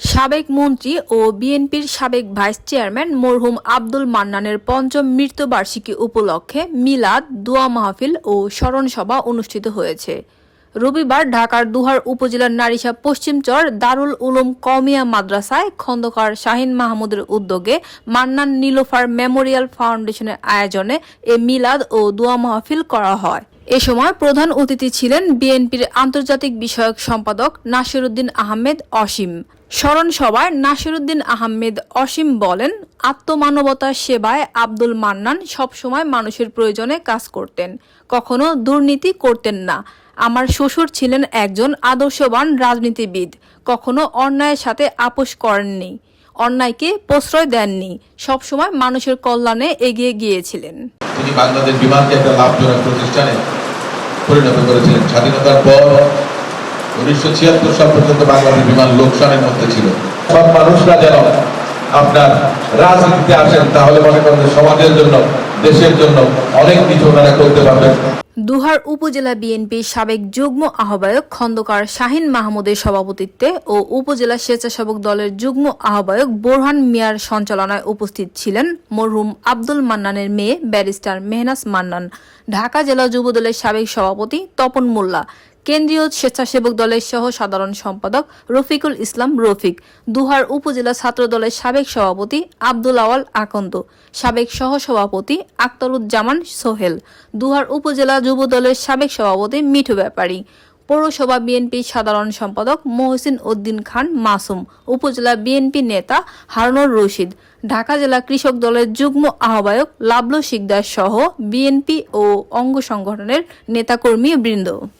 সাবেক মন্ত্রী ও বিএনপির সাবেক ভাইস চেয়ারম্যান মরহুম আব্দুল মান্নানের পঞ্চম মৃত্যুবার্ষিকী উপলক্ষে মিলাদ, দোয়া মাহফিল ও স্মরণসভা অনুষ্ঠিত হয়েছে। রবিবার ঢাকার দুহার উপজেলার নারিশা পশ্চিমচর দারুল উলুম কমিয়া মাদ্রাসায় খন্দকার শাহিন মাহমুদের উদ্যোগে মান্নান নীলোফার মেমোরিয়াল ফাউন্ডেশনের আয়োজনে এ মিলাদ ও দোয়া মাহফিল করা হয়। এ সময় প্রধান অতিথি ছিলেন বিএনপির আন্তর্জাতিক বিষয়ক সম্পাদক নাসিরুদ্দিন আহমেদ অসীম। স্মরণ সভায় নাসিরুদ্দিন আহমেদ অসীম বলেন আত্মমানবতার সেবায় আব্দুল মান্নান সবসময় মানুষের প্রয়োজনে কাজ করতেন, কখনো দুর্নীতি করতেন না। আমার শ্বশুর ছিলেন একজন আদর্শবান রাজনীতিবিদ। কখনো অন্যায়ের সাথে আপোষ করেননি। অন্যায়কে প্রশ্রয় দেননি। সবসময় মানুষের কল্যাণে এগিয়ে গিয়েছিলেন। তিনি বাংলাদেশ বিমানকে একটা লাভজনক প্রতিষ্ঠানে পরিণত করেছিলেন। স্বাধীনতার পর উনিশশো ছিয়াত্তর সাল পর্যন্ত বাংলাদেশ বিমান লোকসানের মধ্যে ছিল। সব মানুষরা যেন আপনার রাজনীতিতে আসেন, তাহলে মনে করেন সমাজের জন্য, দেশের জন্য অনেক কিছু ওনারা করতে পারবেন। দুহার উপজেলা বিএনপির সাবেক যুগ্ম আহ্বায়ক খন্দকার শাহিন মাহমুদের সভাপতিত্বে ও উপজেলা স্বেচ্ছাসেবক দলের যুগ্ম আহ্বায়ক বোরহান মিয়ার সঞ্চালনায় উপস্থিত ছিলেন মরহুম আব্দুল মান্নানের মেয়ে ব্যারিস্টার মেহনাস মান্নান। ঢাকা জেলা যুবদলের সাবেক সভাপতি তপন মোল্লা। কেন্দ্রীয় স্বেচ্ছাসেবক দলের সহ সাধারণ সম্পাদক রফিকুল ইসলাম রফিক, দুহার উপজেলা ছাত্র দলের সাবেক সভাপতি আব্দুল আওয়াল আকন্দ, সাবেক সহ সভাপতি আক্তারুজ্জামান সোহেল, দুহার উপজেলা যুব দলের সাবেক সভাপতি মিঠু ব্যাপারী, পৌরসভা বিএনপি সাধারণ সম্পাদক মহসিন উদ্দিন খান মাসুম, উপজেলা বিএনপি নেতা হারুনুর রশিদ, ঢাকা জেলা কৃষক দলের যুগ্ম আহ্বায়ক লাবলু শিকদার সহ বিএনপি ও অঙ্গ সংগঠনের নেতাকর্মী বৃন্দ।